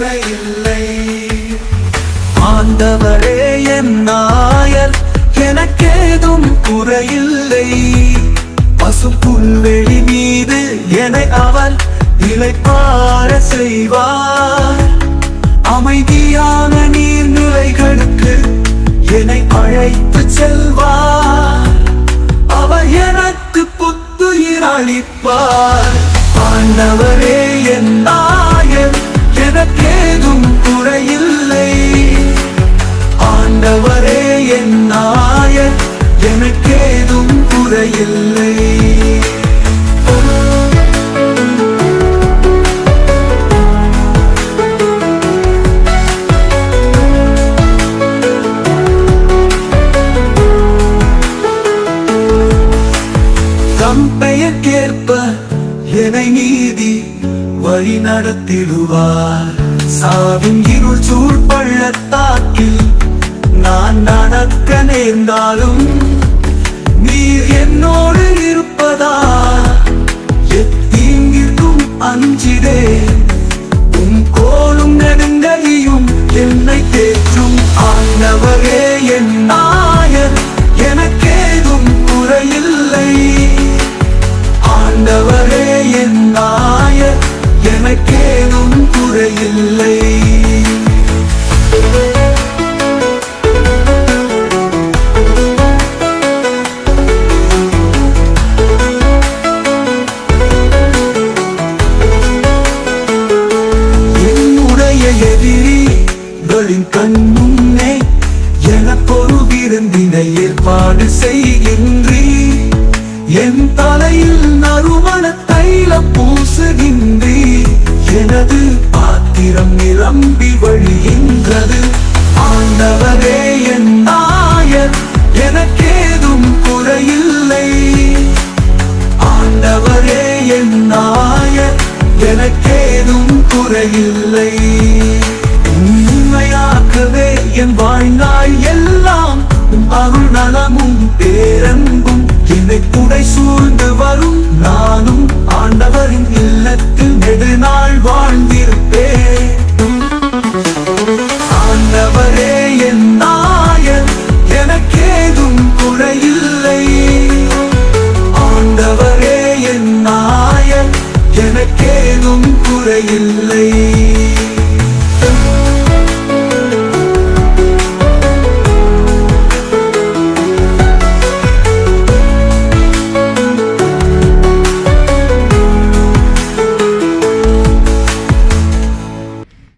கவலை இல்லை ஆண்டவரே என் நாயர் எனக்கேதும் குறையில்லை. பசு புல்வெளி மீது என்னை அவர் இழைப்பார செய்வார். அமைதியான நீர்நிலைகளுக்கு என்னை அழைத்து செல்வார். அவர் எனக்கு புத்துயிர் அளிப்பார். ஆண்டவரே என் எனக்கேதும் குறையில்லை ஆண்டவரே என் நாயர் எனக்கேதும் குறையில்லை தம் பெயர்க்கேற்ப என்னை நீதி வழி நடத்திடுவார். சாவின் இருள் சூழ் பள்ளத்தாக்கில் எதிரிகளின் கண் முன்னே எனக்கொரு விருந்தினை ஏற்பாடு செய்கின்றீ என் தலையில் நறுமண தைலம் பூசுகின்றீ எனது பாத்திரம் நிரம்பி வழிகின்றது. ஆண்டவரே என் நாயர் எனக்கேதும் குறையில்லை. ஆண்டவரே என் நாயர் எனக்கேதும் குறையில்லை. என் வாழ்நாள் எல்லாம் உம் அருள் நலமும் பேரன்பும் என்னை புடை சூழ்ந்து வரும் நானும் ஆண்டவரின் இல்லத்தில் நெடுநாள் வாழ்ந்திருப்பேன். ஆண்டவரே என் நாயன் எனக்கேதும் குறையில்லை. ஆண்டவரே என் நாயன் எனக்கேதும் குறையில்லை.